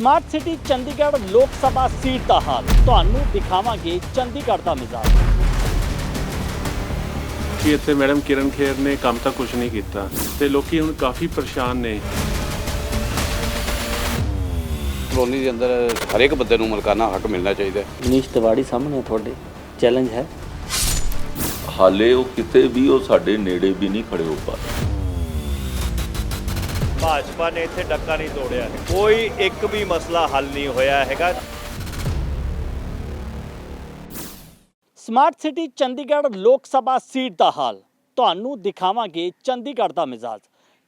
Smart city Chandigarh ਲੋਕ ਸਭਾ seat ਦਾ ਹਾਲ। ਤੁਹਾਨੂੰ ਦਿਖਾਵਾਂਗੇ ਚੰਡੀਗੜ੍ਹ ਦਾ ਮਿਜ਼ਾਜ। ਕਿ ਇੱਥੇ ਮੈਡਮ ਕਿਰਨ ਖੇਰ ਨੇ ਕੰਮ ਤਾਂ ਕੁਝ ਨਹੀਂ ਕੀਤਾ ਤੇ ਲੋਕੀ ਹੁਣ ਕਾਫੀ ਪਰੇਸ਼ਾਨ ਨੇ। ਕਲੋਨੀ ਦੇ ਅੰਦਰ ਹਰੇਕ ਬੰਦੇ ਨੂੰ ਮਲਕਾਨਾ ਹੱਕ ਮਿਲਣਾ ਚਾਹੀਦਾ ਹੈ। ਮਨੀਸ਼ ਤਿਵਾੜੀ ਸਾਹਮਣੇ ਤੁਹਾਡੇ। ਚੈਲੰਜ ਹੈ। ਹਾਲੇ ਉਹ ਕਿਤੇ ਵੀ ਉਹ ਸਾਡੇ ਨੇੜੇ ਵੀ ਨਹੀਂ ਖੜੇ ਹੋ ਪਾ ਭਾਜਪਾ ਨੇ ਇੱਥੇ ਡੱਕਾ ਨਹੀਂ ਤੋੜਿਆ ਹੈ ਕੋਈ ਇੱਕ ਵੀ ਮਸਲਾ ਹੱਲ ਨਹੀਂ ਹੋਇਆ ਹੈਗਾ ਸਮਾਰਟ ਸਿਟੀ ਚੰਡੀਗੜ੍ਹ ਲੋਕ ਸਭਾ ਸੀਟ ਦਾ ਹਾਲ ਤੁਹਾਨੂੰ ਦਿਖਾਵਾਂਗੇ ਚੰਡੀਗੜ੍ਹ ਦਾ ਮਿਜ਼ਾਜ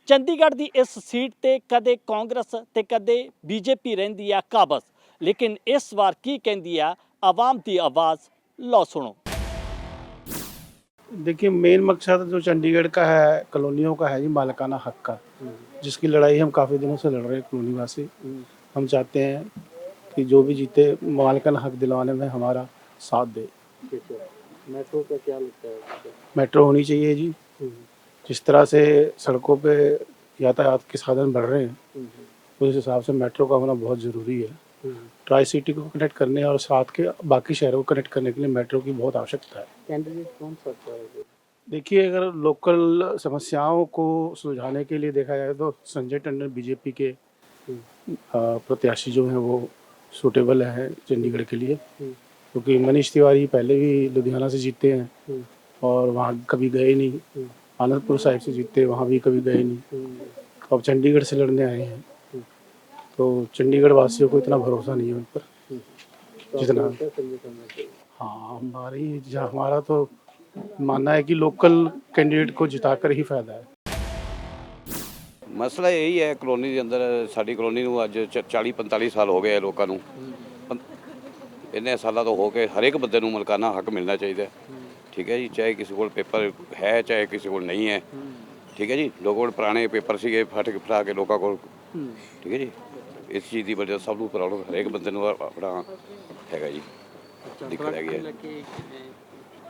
ਚੰਡੀਗੜ੍ਹ ਦੀ ਇਸ ਸੀਟ ਤੇ ਕਦੇ ਕਾਂਗਰਸ ਤੇ ਕਦੇ ਬੀਜੇਪੀ ਰਹਿੰਦੀ ਆ ਕਾਬਜ਼ ਲੇਕਿਨ ਇਸ ਵਾਰ ਕੀ ਕਹਿੰਦੀ ਆ ਆਵਾਮ ਦੀ ਆਵਾਜ਼ ਲਓ ਸੁਣੋ देखिए मेन मकसद जो चंडीगढ़ का है कॉलोनियों का है जी मालिकाना हक का जिसकी लड़ाई हम काफ़ी दिनों से लड़ रहे हैं कॉलोनी वासी। हम चाहते हैं कि जो भी जीते मालिकाना हक दिलवाने में हमारा साथ दे। मेट्रो का क्या लगता है मेट्रो होनी चाहिए जी। जिस तरह से सड़कों पे यातायात के साधन बढ़ रहे हैं उस हिसाब से मेट्रो का होना बहुत ज़रूरी है। ट्राई सिटी को कनेक्ट करने और साथ के बाकी शहरों को कनेक्ट करने के लिए मेट्रो की बहुत आवश्यकता है। कैंडिडेट कौन सा है? देखिए अगर लोकल समस्याओं को सुलझाने के लिए देखा जाए तो संजय टंडन बीजेपी के प्रत्याशी जो हैं वो सूटेबल हैं चंडीगढ़ के लिए। क्योंकि मनीष तिवारी पहले भी लुधियाना से जीते हैं और वहाँ कभी गए नहीं। आनंदपुर साहिब से जीते वहाँ भी कभी गए नहीं। अब चंडीगढ़ से लड़ने आए हैं। तो चंडीगढ़ वासियों को इतना भरोसा नहीं है उन पर। जितना हाँ हमारी हमारा तो मानना है कि लोकल कैंडिडेट को जिताकर ही फायदा है ਮਸਲਾ ਇਹੀ ਹੈ ਕਲੋਨੀ ਦੇ ਅੰਦਰ ਸਾਡੀ ਕਲੋਨੀ ਨੂੰ ਅੱਜ 40 45 ਸਾਲ ਹੋ ਗਏ ਆ ਲੋਕਾਂ ਨੂੰ ਪੰ- ਇੰਨੇ ਸਾਲਾਂ ਤੋਂ ਹੋ ਕੇ ਹਰੇਕ ਬੰਦੇ ਨੂੰ ਮਲਕਾਨਾ ਹੱਕ ਮਿਲਣਾ ਚਾਹੀਦਾ ਹੈ। ਠੀਕ ਹੈ ਜੀ ਚਾਹੇ ਕਿਸੇ ਕੋਲ ਪੇਪਰ ਹੈ ਚਾਹੇ ਕਿਸੇ ਕੋਲ ਨਹੀਂ ਹੈ ਠੀਕ ਹੈ ਜੀ ਲੋਕਾਂ ਕੋਲ ਪੁਰਾਣੇ ਪੇਪਰ ਸੀਗੇ ਫਟ ਕੇ ਫੜਾ ਕੇ ਲੋਕਾਂ ਕੋਲ ਠੀਕ ਹੈ ਜੀ ਇਸ ਚੀਜ਼ ਦੀ ਵਜ੍ਹਾ ਸਭ ਨੂੰ ਪ੍ਰੋਬਲਮ ਹਰੇਕ ਬੰਦੇ ਨੂੰ ਆਪਣਾ ਹੈਗਾ ਜੀ ਦਿੱਕਤ ਹੈਗੀ ਹੈ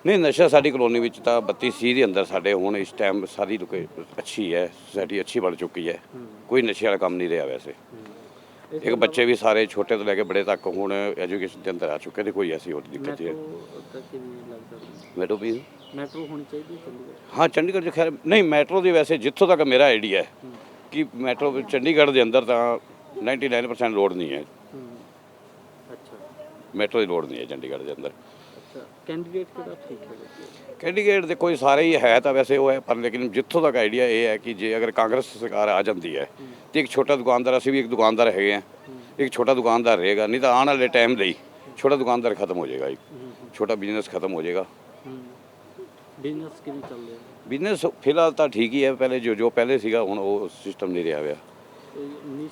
ਨਹੀਂ ਨਸ਼ਾ ਸਾਡੀ ਕਲੋਨੀ ਵਿੱਚ ਤਾਂ 32 ਸੀ ਦੇ ਅੰਦਰ ਸਾਡੇ ਹੁਣ ਇਸ ਟਾਈਮ ਸਾਰੀ ਲੋਕ ਅੱਛੀ ਹੈ ਸੋਸਾਇਟੀ ਅੱਛੀ ਬਣ ਚੁੱਕੀ ਹੈ। ਕੋਈ ਨਸ਼ੇ ਵਾਲਾ ਕੰਮ ਨਹੀਂ ਰਿਹਾ ਵੈਸੇ। ਇੱਕ ਬੱਚੇ ਵੀ ਸਾਰੇ ਛੋਟੇ ਤੋਂ ਲੈ ਕੇ ਬੜੇ ਤੱਕ ਹੁਣ ਐਜੂਕੇਸ਼ਨ ਦੇ ਅੰਦਰ ਆ ਚੁੱਕੇ ਨੇ ਕੋਈ ਐਸੀ ਹੋਰ ਦਿੱਕਤ ਨਹੀਂ ਹੈ। ਮੈਟਰੋ ਵੀ ਮੈਟਰੋ ਹੋਣੀ ਚਾਹੀਦੀ ਚੰਡੀਗੜ੍ਹ? ਹਾਂ ਚੰਡੀਗੜ੍ਹ 'ਚ ਖੈਰ ਨਹੀਂ ਮੈਟਰੋ ਦੀ ਵੈਸੇ ਜਿੱਥੋਂ ਤੱਕ ਮੇਰਾ ਆਈਡੀਆ ਹੈ ਕਿ ਮੈਟਰੋ ਚੰਡੀਗੜ੍ਹ ਦੇ ਅੰਦਰ ਤਾਂ 99% ਲੋਡ ਨਹੀਂ ਹੈ। ਅੱਛਾ। ਮੈਟਰੋ ਦੀ ਲੋਡ ਨਹੀਂ ਹੈ ਚੰਡੀਗੜ੍ਹ ਦੇ ਅੰਦਰ। ਕੈਂਡੀਡੇਟ ਕਿਹੜਾ ਠੀਕ ਹੈ ਕੈਂਡੀਡੇਟ ਦੇ ਕੋਈ ਸਾਰੇ ਹੀ ਹੈ ਤਾਂ ਵੈਸੇ ਉਹ ਹੈ ਪਰ ਲੇਕਿਨ ਜਿੱਥੋਂ ਤੱਕ ਆਈਡੀਆ ਇਹ ਹੈ ਕਿ ਜੇ ਅਗਰ ਕਾਂਗਰਸ ਸਰਕਾਰ ਆ ਜਾਂਦੀ ਹੈ ਤੇ ਇੱਕ ਛੋਟਾ ਦੁਕਾਨਦਾਰ ਅਸੀਂ ਵੀ ਇੱਕ ਦੁਕਾਨਦਾਰ ਹੈਗੇ ਆ ਇੱਕ ਛੋਟਾ ਦੁਕਾਨਦਾਰ ਰਹੇਗਾ ਨਹੀਂ ਤਾਂ ਆਉਣ ਵਾਲੇ ਟਾਈਮ ਲਈ ਛੋਟਾ ਦੁਕਾਨਦਾਰ ਖਤਮ ਹੋ ਜਾਏਗਾ ਇੱਕ ਛੋਟਾ ਬਿਜ਼ਨਸ ਖਤਮ ਹੋ ਜਾਏਗਾ। ਬਿਜ਼ਨਸ ਕਿਵੇਂ ਚੱਲ ਰਿਹਾ? ਬਿਜ਼ਨਸ ਫਿਲਹਾਲ ਤਾਂ ਠੀਕ ਹੀ ਹੈ ਪਹਿਲੇ ਜੋ ਜੋ ਪਹਿਲੇ ਸੀਗਾ ਹੁਣ ਉਹ ਸਿਸਟਮ ਨਹੀਂ ਰਿਹਾ ਹੋਇਆ।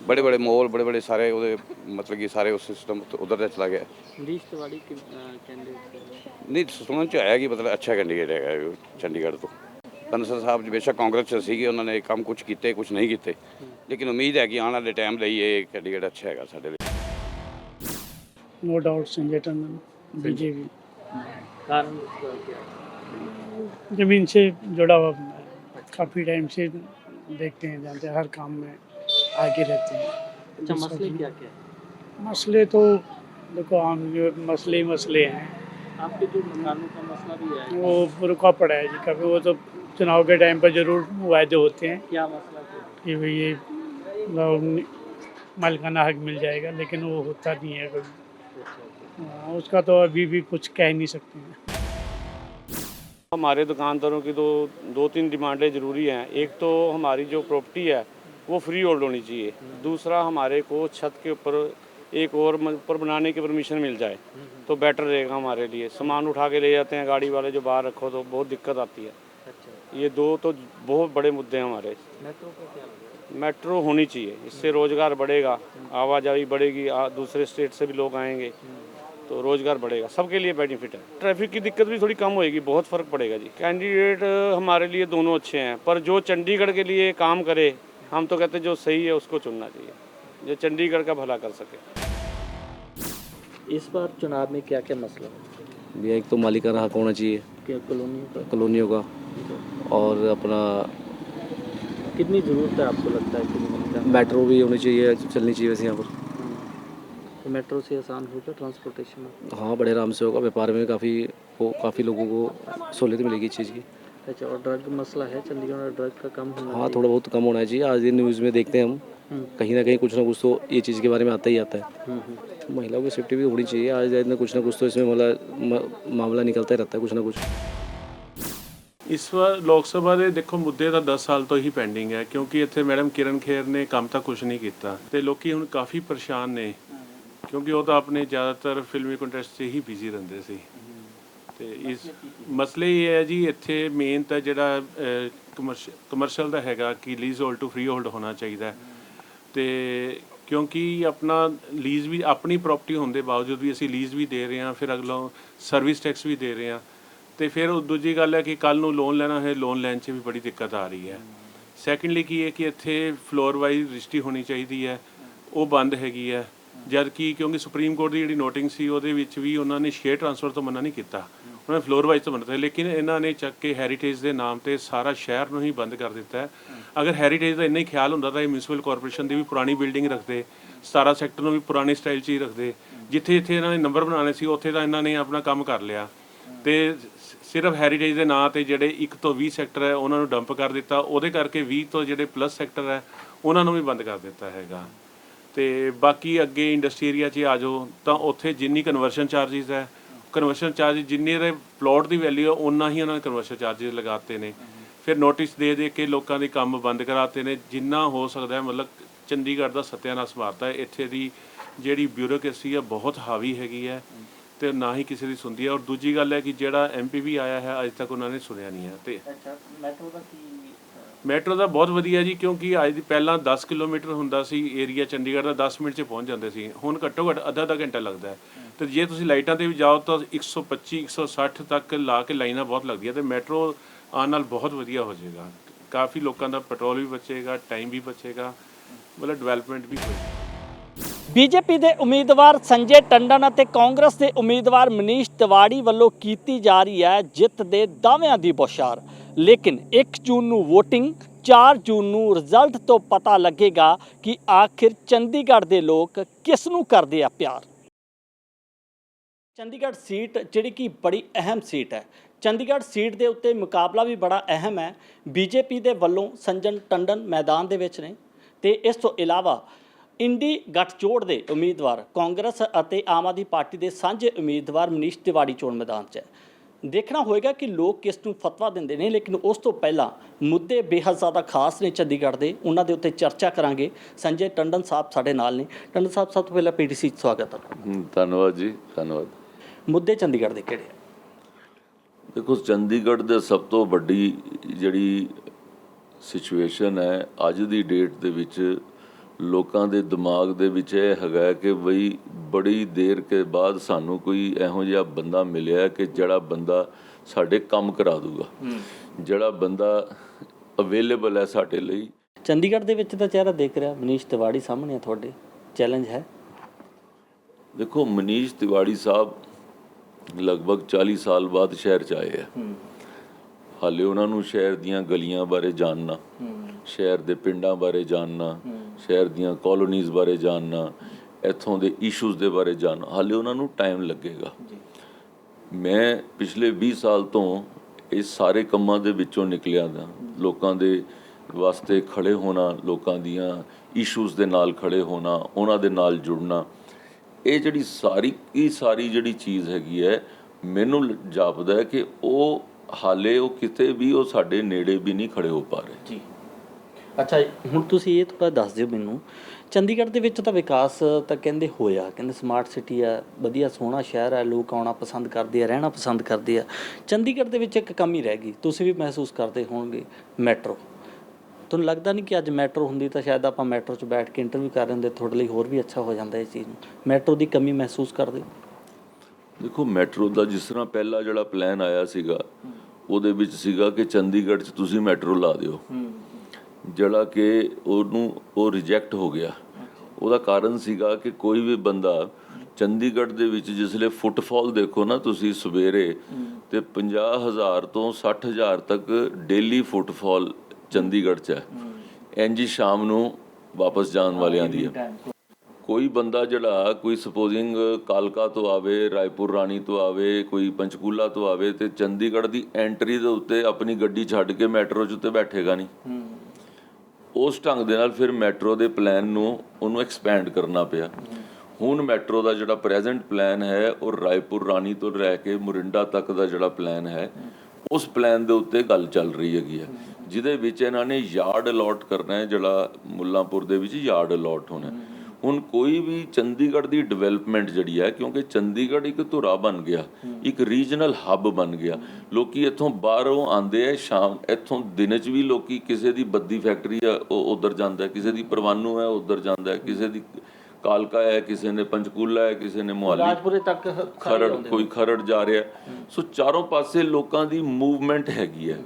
ਬੜੇ ਬੜੇ ਮੋਲ ਬੜੇ ਬੜੇ ਸਾਰੇ ਉਹਦੇ ਮਤਲਬ ਕਿ ਸਾਰੇ ਉਸ ਸਿਸਟਮ ਉਧਰ ਦਾ ਚਲਾ ਗਿਆ ਮਨੀਸ਼ ਤਿਵਾੜੀ ਕੈਂਡੀਡੇਟ ਨਹੀਂ ਸੁਣਨ ਚ ਆਇਆ ਕਿ ਮਤਲਬ ਅੱਛਾ ਕੈਂਡੀਡੇਟ ਹੈਗਾ ਇਹ ਚੰਡੀਗੜ੍ਹ ਤੋਂ ਕਨਸਰ ਸਾਹਿਬ ਜੀ ਬੇਸ਼ੱਕ ਕਾਂਗਰਸ ਚ ਸੀਗੇ ਉਹਨਾਂ ਨੇ ਕੰਮ ਕੁਝ ਕੀਤੇ ਕੁਝ ਨਹੀਂ ਕੀਤੇ ਲੇਕਿਨ ਉਮੀਦ ਹੈ ਕਿ ਆਉਣ ਵਾਲੇ ਟਾਈਮ ਲਈ ਇਹ ਕੈਂਡੀਡੇਟ ਅੱਛਾ ਹੈਗਾ ਸਾਡੇ ਲਈ no doubt Sanjay Tandon BJP ਕਾਰਨ उसका क्या है? जमीन से जुड़ा हुआ काफ़ी टाइम से देखते हैं जानते हैं हर काम में आगे रहते हैं। अच्छा मसले क्या क्या है? मसले तो देखो आम जो मसले ही मसले हैं। आपके जो मकानों का मसला भी है। वो रुका पड़ा है जी कभी वो तो चुनाव के टाइम पर ज़रूर वायदे होते हैं। क्या मसला कि भाई ये मालिकाना हक मिल जाएगा लेकिन वो होता नहीं है कभी। हाँ, उसका तो अभी भी कुछ कह नहीं सकते हैं। हमारे दुकानदारों की तो दो तीन डिमांडें ज़रूरी हैं। एक तो हमारी जो प्रॉपर्टी है वो फ्री होल्ड होनी चाहिए दूसरा हमारे को छत के ऊपर एक और ऊपर बनाने की परमिशन मिल जाए तो बेटर रहेगा हमारे लिए। सामान उठा के ले जाते हैं गाड़ी वाले जो बाहर रखो तो बहुत दिक्कत आती है। अच्छा। ये दो तो बहुत बड़े मुद्दे हैं हमारे। मेट्रो क्या मेट्रो होनी चाहिए। इससे रोज़गार बढ़ेगा आवाजाही बढ़ेगी दूसरे स्टेट से भी लोग आएँगे तो रोज़गार बढ़ेगा। सबके लिए बेनिफिट है। ट्रैफ़िक की दिक्कत भी थोड़ी कम होएगी बहुत फ़र्क पड़ेगा जी। कैंडिडेट हमारे लिए दोनों अच्छे हैं पर जो चंडीगढ़ के लिए काम करे हम तो कहते हैं जो सही है उसको चुनना चाहिए जो चंडीगढ़ का भला कर सके। इस बार चुनाव में क्या क्या मसला है? भैया एक तो मालिकाना हक होना चाहिए। क्या कॉलोनी का? कॉलोनियों का। और अपना कितनी ज़रूरत है आपको लगता है मेट्रो भी होनी चाहिए चलनी चाहिए वैसे यहाँ पर। तो मेट्रो से आसान होगा ट्रांसपोर्टेशन हाँ बड़े आराम से होगा। व्यापार में काफ़ी काफ़ी लोगों को सहूलियत मिलेगी इस चीज़ की। अच्छा और ड्रग मसला है चंडीगढ़ में ड्रग का कम होना हाँ थोड़ा बहुत कम होना चाहिए आज दिन न्यूज़ में देखते हैं हम कहीं ना कहीं कुछ ना कुछ तो ये चीज़ के बारे में आता ही आता है महिलाओं की सेफ्टी भी होनी चाहिए आज दिन में कुछ ना कुछ तो इसमें मामला म- मामला निकलता ही रहता है कुछ ना कुछ ਇਸ ਵਾਰ ਲੋਕ ਸਭਾ ਦੇ ਦੇਖੋ ਮੁੱਦੇ ਤਾਂ 10 ਸਾਲ ਤੋਂ ਹੀ ਪੈਂਡਿੰਗ ਹੈ ਕਿਉਂਕਿ ਇੱਥੇ ਮੈਡਮ ਕਿਰਨ ਖੇਰ ਨੇ ਕੰਮ ਤਾਂ ਕੁਝ ਨਹੀਂ ਕੀਤਾ ਤੇ ਲੋਕੀ ਹੁਣ ਕਾਫੀ ਪਰੇਸ਼ਾਨ ਨੇ ਕਿਉਂਕਿ ਉਹ ਤਾਂ ਆਪਣੇ ਜ਼ਿਆਦਾਤਰ ਫਿਲਮੀ ਕੰਟੈਸਟ 'ਚ ਹੀ ਬਿਜ਼ੀ ਰਹਿੰਦੇ ਸੀ ਤੇ ਇਸ ਮਸਲੇ ਇਹ ਹੈ ਜੀ, ਇੱਥੇ ਮੇਨ ਤਾਂ ਜਿਹੜਾ ਕਮਰਸ਼ੀਅਲ ਦਾ ਹੈਗਾ ਕਿ leasehold to freehold ਹੋਣਾ ਚਾਹੀਦਾ ਹੈ। ਤੇ ਕਿਉਂਕਿ ਆਪਣਾ ਲੀਜ਼ ਵੀ, ਆਪਣੀ ਪ੍ਰਾਪਰਟੀ ਹੋਣ ਦੇ ਬਾਵਜੂਦ ਵੀ ਅਸੀਂ ਲੀਜ਼ ਵੀ ਦੇ ਰਹੇ ਹਾਂ, ਫਿਰ ਅਗਲੋਂ ਸਰਵਿਸ ਟੈਕਸ ਵੀ ਦੇ ਰਹੇ ਹਾਂ। ਤੇ ਫਿਰ ਦੂਜੀ ਗੱਲ ਹੈ ਕਿ ਕੱਲ ਨੂੰ ਲੋਨ ਲੈਣਾ ਹੈ ਲੋਨ ਲੈਣ 'ਚ ਵੀ ਬੜੀ ਦਿੱਕਤ ਆ ਰਹੀ ਹੈ। ਸੈਕੰਡਲੀ ਕੀ ਹੈ ਕਿ ਇੱਥੇ ਫਲੋਰ ਵਾਈਜ਼ ਰਜਿਸਟਰੀ ਹੋਣੀ ਚਾਹੀਦੀ ਹੈ, ਉਹ ਬੰਦ ਹੈਗੀ ਹੈ। ਜਦ ਕਿ ਕਿਉਂਕਿ ਸੁਪਰੀਮ ਕੋਰਟ ਦੀ ਜਿਹੜੀ ਨੋਟਿੰਗ ਸੀ, ਉਹਦੇ ਵਿੱਚ ਵੀ ਉਹਨਾਂ ਨੇ ਸ਼ੇਅਰ ਟ੍ਰਾਂਸਫਰ ਤੋਂ ਮਨਾ ਨਹੀਂ ਕੀਤਾ। ਉਹਨਾਂ ਨੇ ਫਲੋਰ ਵਾਈਜ਼ ਤੋਂ ਮਨਾ ਕੀਤਾ ਲੇਕਿਨ ਇਹਨਾਂ ਨੇ ਚੱਕ ਕੇ ਹੈਰੀਟੇਜ ਦੇ ਨਾਮ ਤੇ ਸਾਰਾ ਸ਼ਹਿਰ ਨੂੰ ਹੀ ਬੰਦ ਕਰ ਦਿੱਤਾ ਹੈ। ਅਗਰ ਹੈਰੀਟੇਜ ਦਾ ਇੰਨਾ ਹੀ ਖਿਆਲ ਹੁੰਦਾ ਤਾਂ ਇਹ ਮਿਊਨਿਸਪਲ ਕਾਰਪੋਰੇਸ਼ਨ ਦੀ ਵੀ ਪੁਰਾਣੀ ਬਿਲਡਿੰਗ ਰੱਖਦੇ 17 ਸੈਕਟਰ ਨੂੰ ਵੀ ਪੁਰਾਣੇ ਸਟਾਈਲ 'ਚ ਹੀ ਰੱਖਦੇ। ਜਿੱਥੇ ਜਿੱਥੇ ਇਹਨਾਂ ਨੇ ਨੰਬਰ ਬਣਾਉਣੇ ਸੀ, ਉੱਥੇ ਤਾਂ ਇਹਨਾਂ ਨੇ ਆਪਣਾ ਕੰਮ ਕਰ ਲਿਆ। ਤੇ ਸਿਰਫ ਹੈਰੀਟੇਜ ਦੇ ਨਾਂ ਤੇ ਜਿਹੜੇ 1 ਤੋਂ 20 ਸੈਕਟਰ ਹੈ, ਉਹਨਾਂ ਨੂੰ ਡੰਪ ਕਰ ਦਿੱਤਾ। ਉਹਦੇ ਕਰਕੇ 20 ਤੋਂ ਜਿਹੜੇ ਪਲੱਸ ਸੈਕਟਰ ਹੈ, ਉਹਨਾਂ ਨੂੰ ਵੀ ਬੰਦ ਕਰ ਦਿੱਤਾ ਹੈਗਾ। ਤੇ ਬਾਕੀ ਅੱਗੇ ਇੰਡਸਟਰੀ ਏਰੀਆ 'ਚ ਆ ਜਾਓ, ਤਾਂ ਉੱਥੇ ਜਿੰਨੀ ਕਨਵਰਸ਼ਨ ਚਾਰजेस ਹੈ ਕਨਵਰਸ਼ਨ ਚਾਰਜ ਜਿੰਨੇ ਦੇ ਪਲਾਟ ਦੀ ਵੈਲਿਊ ਹੈ ਉਨਾ ਹੀ ਉਹਨਾਂ ਨੇ ਕਨਵਰਸ਼ਨ ਚਾਰजेस ਲਗਾਤੇ ਨੇ। ਫਿਰ ਨੋਟਿਸ ਦੇ ਦੇ ਕੇ ਲੋਕਾਂ ਦੇ ਕੰਮ ਬੰਦ ਕਰਾਤੇ ਨੇ। ਜਿੰਨਾ ਹੋ ਸਕਦਾ ਹੈ ਮਤਲਬ ਚੰਡੀਗੜ੍ਹ ਦਾ ਸਤਿਆਨਾਸ਼ ਮਾਰਤਾ ਹੈ ਇੱਥੇ ਦੀ ਜਿਹੜੀ ਬਿਊਰੋਕ੍ਰੇਸੀ ਹੈ ਬਹੁਤ ਹਾਵੀ ਹੈਗੀ ਹੈ ਤੇ ਨਾ ਹੀ ਕਿਸੇ ਦੀ ਸੁਣਦੀ ਹੈ। ਔਰ ਦੂਜੀ ਗੱਲ ਹੈ ਕਿ ਜਿਹੜਾ ਐਮਪੀ ਵੀ ਆਇਆ ਹੈ ਅਜੇ ਤੱਕ ਉਹਨਾਂ ਨੇ ਸੁਣਿਆ ਨਹੀਂ ਹੈ ਤੇ ਅੱਛਾ ਮੈਟਰੋ ਦਾ ਕੀ ਮੈਟਰੋ ਦਾ ਬਹੁਤ ਵਧੀਆ ਜੀ ਕਿਉਂਕਿ ਅੱਜ ਦੀ ਪਹਿਲਾਂ 10 ਕਿਲੋਮੀਟਰ ਹੁੰਦਾ ਸੀ ਏਰੀਆ ਚੰਡੀਗੜ੍ਹ ਦਾ 10 ਮਿੰਟ 'ਚ ਪਹੁੰਚ ਜਾਂਦੇ ਸੀ। ਹੁਣ ਘੱਟੋ ਘੱਟ ਅੱਧਾ ਅੱਧਾ ਘੰਟਾ ਲੱਗਦਾ ਹੈ। ਤੇ ਜੇ ਤੁਸੀਂ ਲਾਈਟਾਂ ਤੇ ਵੀ ਜਾਓ ਤਾਂ 125 160 ਤੱਕ ਲਾ ਕੇ ਲਾਈਨਾਂ ਬਹੁਤ ਲੱਗਦੀਆਂ ਤੇ ਮੈਟਰੋ ਆਉਣ ਨਾਲ ਬਹੁਤ ਵਧੀਆ ਹੋ ਜਾਏਗਾ। ਕਾਫੀ ਲੋਕਾਂ ਦਾ ਪੈਟਰੋਲ ਵੀ ਬਚੇਗਾ, ਟਾਈਮ ਵੀ ਬਚੇਗਾ, ਮਤਲਬ ਡਿਵੈਲਪਮੈਂਟ ਵੀ ਹੋਏਗੀ। ਬੀਜੇਪੀ ਦੇ ਉਮੀਦਵਾਰ ਸੰਜੇ ਟੰਡਨ ਅਤੇ ਕਾਂਗਰਸ ਦੇ ਉਮੀਦਵਾਰ ਮਨੀਸ਼ ਤਿਵਾੜੀ ਵੱਲੋਂ ਕੀਤੀ ਜਾ ਰਹੀ ਹੈ ਜਿੱਤ ਦੇ ਦਾਅਵਿਆਂ ਦੀ ਬੁਸ਼ਾਰ ਲੇਕਿਨ 1 ਜੂਨ ਨੂੰ VOTING 4 ਜੂਨ ਨੂੰ ਰਿਜ਼ਲਟ ਤੋਂ ਪਤਾ ਲੱਗੇਗਾ ਕਿ ਆਖਿਰ ਚੰਡੀਗੜ੍ਹ ਦੇ ਲੋਕ ਕਿਸ ਨੂੰ ਕਰਦੇ ਆ ਪਿਆਰ। ਚੰਡੀਗੜ੍ਹ ਸੀਟ ਜਿਹੜੀ ਕਿ ਬੜੀ ਅਹਿਮ ਸੀਟ ਹੈ। ਚੰਡੀਗੜ੍ਹ ਸੀਟ ਦੇ ਉੱਤੇ ਮੁਕਾਬਲਾ ਵੀ ਬੜਾ ਅਹਿਮ ਹੈ। ਬੀਜੇਪੀ ਦੇ ਵੱਲੋਂ ਸੰਜਨ ਟੰਡਨ ਮੈਦਾਨ ਦੇ ਵਿੱਚ ਨੇ ਤੇ ਇਸ ਤੋਂ ਇਲਾਵਾ ਇੰਡੀ ਗੱਠਜੋੜ ਦੇ ਉਮੀਦਵਾਰ, ਕਾਂਗਰਸ ਅਤੇ ਆਮ ਆਦਮੀ ਪਾਰਟੀ ਦੇ ਸਾਂਝੇ ਉਮੀਦਵਾਰ ਮਨੀਸ਼ ਤਿਵਾੜੀ ਚੋਣ ਮੈਦਾਨ 'ਚ ਹੈ। ਦੇਖਣਾ ਹੋਏਗਾ ਕਿ ਲੋਕ ਕਿਸ ਨੂੰ ਫਤਵਾ ਦਿੰਦੇ ਨੇ, ਲੇਕਿਨ ਉਸ ਤੋਂ ਪਹਿਲਾਂ ਮੁੱਦੇ ਬੇਹੱਦ ਜ਼ਿਆਦਾ ਖਾਸ ਨੇ ਚੰਡੀਗੜ੍ਹ ਦੇ, ਉਹਨਾਂ ਦੇ ਉੱਤੇ ਚਰਚਾ ਕਰਾਂਗੇ। ਸੰਜੇ ਟੰਡਨ ਸਾਹਿਬ ਸਾਡੇ ਨਾਲ ਨੇ। ਟੰਡਨ ਸਾਹਿਬ, ਸਭ ਤੋਂ ਪਹਿਲਾਂ ਪੀਟੀਸੀ 'ਚ ਸਵਾਗਤ ਹੈ। ਧੰਨਵਾਦ ਜੀ, ਧੰਨਵਾਦ। ਮੁੱਦੇ ਚੰਡੀਗੜ੍ਹ ਦੇ ਕਿਹੜੇ ਆ? ਦੇਖੋ ਚੰਡੀਗੜ੍ਹ ਦੇ ਸਭ ਤੋਂ ਵੱਡੀ ਜਿਹੜੀ ਸਿਚੁਏਸ਼ਨ ਹੈ ਅੱਜ ਦੀ ਡੇਟ ਦੇ ਵਿੱਚ ਲੋਕਾਂ ਦੇ ਦਿਮਾਗ ਦੇ ਵਿੱਚ ਇਹ ਹੈਗਾ ਕਿ ਬਈ ਬੜੀ ਦੇਰ ਕੇ ਬਾਅਦ ਸਾਨੂੰ ਕੋਈ ਇਹੋ ਜਿਹਾ ਬੰਦਾ ਮਿਲਿਆ ਕਿ ਜਿਹੜਾ ਬੰਦਾ ਸਾਡੇ ਕੰਮ ਕਰਾ ਦੂਗਾ। ਜਿਹੜਾ ਬੰਦਾ ਅਵੇਲੇਬਲ ਹੈ ਸਾਡੇ ਲਈ। ਚੰਡੀਗੜ੍ਹ ਦੇ ਵਿੱਚ ਤਾਂ ਚਿਹਰਾ ਦੇਖ ਰਿਹਾ ਮਨੀਸ਼ ਤਿਵਾੜੀ ਸਾਹਮਣੇ ਆ ਤੁਹਾਡੇ। ਚੈਲੰਜ ਹੈ? ਦੇਖੋ ਮਨੀਸ਼ ਤਿਵਾੜੀ ਸਾਹਿਬ ਲਗਭਗ 40 ਸਾਲ ਬਾਅਦ ਸ਼ਹਿਰ ਚ ਆਏ ਆ। ਹਾਲੇ ਉਹਨਾਂ ਨੂੰ ਸ਼ਹਿਰ ਦੀਆਂ ਗਲੀਆਂ ਬਾਰੇ ਜਾਣਨਾ ਸ਼ਹਿਰ ਦੇ ਪਿੰਡਾਂ ਬਾਰੇ ਜਾਣਨਾ ਸ਼ਹਿਰ ਦੀਆਂ ਕਲੋਨੀਜ਼ ਬਾਰੇ ਜਾਣਨਾ ਇੱਥੋਂ ਦੇ ਇਸ਼ੂਜ਼ ਦੇ ਬਾਰੇ ਜਾਣਨਾ। ਹਾਲੇ ਉਹਨਾਂ ਨੂੰ ਟਾਈਮ ਲੱਗੇਗਾ। ਮੈਂ ਪਿਛਲੇ 20 ਸਾਲ ਤੋਂ ਇਸ ਸਾਰੇ ਕੰਮਾਂ ਦੇ ਵਿੱਚੋਂ ਨਿਕਲਿਆ ਦਾ। ਲੋਕਾਂ ਦੇ ਵਾਸਤੇ ਖੜੇ ਹੋਣਾ ਲੋਕਾਂ ਦੀਆਂ ਇਸ਼ੂਜ਼ ਦੇ ਨਾਲ ਖੜੇ ਹੋਣਾ ਉਹਨਾਂ ਦੇ ਨਾਲ ਜੁੜਨਾ। ਇਹ ਜਿਹੜੀ ਸਾਰੀ, ਇਹ ਸਾਰੀ ਜਿਹੜੀ ਚੀਜ਼ ਹੈਗੀ ਹੈ, ਮੈਨੂੰ ਲ- ਜਾਪਦਾ ਹੈ ਕਿ ਉਹ ਹਾਲੇ ਉਹ ਕਿਤੇ ਵੀ ਉਹ ਸਾਡੇ ਨੇੜੇ ਵੀ ਨਹੀਂ ਖੜੇ ਹੋ ਪਾ ਰਹੇ। ਜੀ। ਅੱਛਾ, ਹੁਣ ਤੁਸੀਂ ਇਹ ਥੋੜਾ ਦੱਸ ਦਿਓ ਮੈਨੂੰ। ਚੰਡੀਗੜ੍ਹ ਦੇ ਵਿੱਚ ਤਾਂ ਵਿਕਾਸ ਤਾਂ ਕਹਿੰਦੇ ਹੋਇਆ, ਕਹਿੰਦੇ ਸਮਾਰਟ ਸਿਟੀ ਆ, ਵਧੀਆ ਸੋਹਣਾ ਸ਼ਹਿਰ ਹੈ ਲੋਕ ਆਉਣਾ ਪਸੰਦ ਕਰਦੇ ਆ, ਰਹਿਣਾ ਪਸੰਦ ਕਰਦੇ ਆ। ਚੰਡੀਗੜ੍ਹ ਦੇ ਵਿੱਚ ਇੱਕ ਕਮੀ ਰਹਿ ਗਈ, ਤੁਸੀਂ ਵੀ ਮਹਿਸੂਸ ਕਰਦੇ ਹੋਵੋਗੇ ਮੈਟਰੋ। ਤੁਹਾਨੂੰ ਲੱਗਦਾ ਨਹੀਂ ਕਿ ਅੱਜ ਮੈਟਰੋ ਹੁੰਦੀ ਤਾਂ ਸ਼ਾਇਦ ਆਪਾਂ ਮੈਟਰੋ 'ਚ ਬੈਠ ਕੇ ਇੰਟਰਵਿਊ ਕਰ ਰਹੇ ਹੁੰਦੇ ਤੁਹਾਡੇ ਲਈ ਹੋਰ ਵੀ ਅੱਛਾ ਹੋ ਜਾਂਦਾ ਇਹ ਚੀਜ਼ ਨੂੰ? ਮੈਟਰੋ ਦੀ ਕਮੀ ਮਹਿਸੂਸ ਕਰਦੇ ਦੇਖੋ, ਮੈਟਰੋ ਦਾ ਜਿਸ ਤਰ੍ਹਾਂ ਪਹਿਲਾ ਜਿਹੜਾ ਪਲਾਨ ਆਇਆ ਸੀਗਾ, ਉਹਦੇ ਵਿੱਚ ਸੀਗਾ ਕਿ ਚੰਡੀਗੜ੍ਹ 'ਚ ਤੁਸੀਂ ਮੈਟਰੋ ਲਾ ਦਿਓ। ਜਿਹੜਾ ਕਿ ਉਹਨੂੰ, ਉਹ ਰਿਜੈਕਟ ਹੋ ਗਿਆ। ਉਹਦਾ ਕਾਰਨ ਸੀਗਾ ਕਿ ਕੋਈ ਵੀ ਬੰਦਾ ਚੰਡੀਗੜ੍ਹ ਦੇ ਵਿੱਚ ਜਿਸਲੇ ਫੁੱਟਫਾਲ ਦੇਖੋ ਨਾ ਤੁਸੀਂ ਸਵੇਰੇ, ਤੇ 50000 ਤੋਂ 60000 ਤੱਕ ਡੇਲੀ ਫੁੱਟਫਾਲ ਚੰਡੀਗੜ੍ਹ 'ਚ ਹੈ। ਇੰਜ ਹੀ ਸ਼ਾਮ ਨੂੰ ਵਾਪਸ ਜਾਣ ਵਾਲਿਆਂ ਦੀ ਹੈ। ਕੋਈ ਬੰਦਾ ਜਿਹੜਾ ਕੋਈ ਸਪੋਜ਼ਿੰਗ ਕਾਲਕਾ ਤੋਂ ਆਵੇ, ਰਾਏਪੁਰ, ਰਾਣੀ ਤੋਂ ਆਵੇ, ਕੋਈ ਪੰਚਕੂਲਾ ਤੋਂ ਆਵੇ ਤੇ ਚੰਡੀਗੜ੍ਹ ਦੀ ਐਂਟਰੀ ਦੇ ਉੱਤੇ ਆਪਣੀ ਗੱਡੀ ਛੱਡ ਕੇ ਮੈਟਰੋ 'ਚ ਉੱਤੇ ਬੈਠੇਗਾ ਨਹੀਂ ਉਸ ਢੰਗ ਦੇ ਨਾਲ ਫਿਰ ਮੈਟਰੋ ਦੇ ਪਲਾਨ ਨੂੰ ਉਹਨੂੰ ਐਕਸਪੈਂਡ ਕਰਨਾ ਪਿਆ। ਹੁਣ ਮੈਟਰੋ ਦਾ ਜਿਹੜਾ ਪ੍ਰੈਜ਼ੈਂਟ ਪਲਾਨ ਹੈ, ਉਹ ਰਾਏਪੁਰ, ਰਾਣੀ ਤੋਂ ਲੈ ਕੇ ਮੁਰਿੰਡਾ ਤੱਕ ਦਾ ਜਿਹੜਾ ਪਲਾਨ ਹੈ, ਉਸ ਪਲਾਨ ਦੇ ਉੱਤੇ ਗੱਲ ਚੱਲ ਰਹੀ ਹੈਗੀ ਹੈ। ਜਿਹਦੇ ਵਿੱਚ ਇਹਨਾਂ ਨੇ ਯਾਰਡ ਅਲਾਟ ਕਰਨਾ ਹੈ ਜਿਹੜਾ ਮੁੱਲਾਂਪੁਰ ਦੇ ਵਿੱਚ ਯਾਰਡ ਅਲਾਟ ਹੋਣਾ। ਹੁਣ ਕੋਈ ਵੀ ਚੰਡੀਗੜ੍ਹ ਦੀ ਡਿਵੈਲਪਮੈਂਟ ਜਿਹੜੀ ਹੈ ਕਿਉਂਕਿ ਚੰਡੀਗੜ੍ਹ ਇੱਕ ਧੁਰਾ ਬਣ ਗਿਆ ਇੱਕ ਰੀਜਨਲ ਹੱਬ ਬਣ ਗਿਆ ਲੋਕੀ ਇੱਥੋਂ ਬਾਹਰੋਂ ਆਉਂਦੇ ਆ ਸ਼ਾਮ ਇੱਥੋਂ ਦਿਨ 'ਚ ਵੀ ਲੋਕੀ ਕਿਸੇ ਦੀ ਬੱਦੀ ਫੈਕਟਰੀ ਆ ਉਹ ਉਧਰ ਜਾਂਦਾ ਹੈ, ਕਿਸੇ ਦੀ ਪਰਵਾਨੂ ਹੈ ਉਧਰ ਜਾਂਦਾ ਹੈ, ਕਿਸੇ ਦੀ ਕਾਲਕਾ ਹੈ ਕਿਸੇ ਨੇ ਪੰਚਕੂਲਾ ਹੈ ਕਿਸੇ ਨੇ ਮੁਹਾਲੀ ਰਾਜਪੁਰੇ ਤੱਕ ਖਰੜ ਕੋਈ ਖਰੜ ਜਾ ਰਿਹਾ। ਸੋ ਚਾਰੋਂ ਪਾਸੇ ਲੋਕਾਂ ਦੀ ਮੂਵਮੈਂਟ ਹੈਗੀ ਹੈ।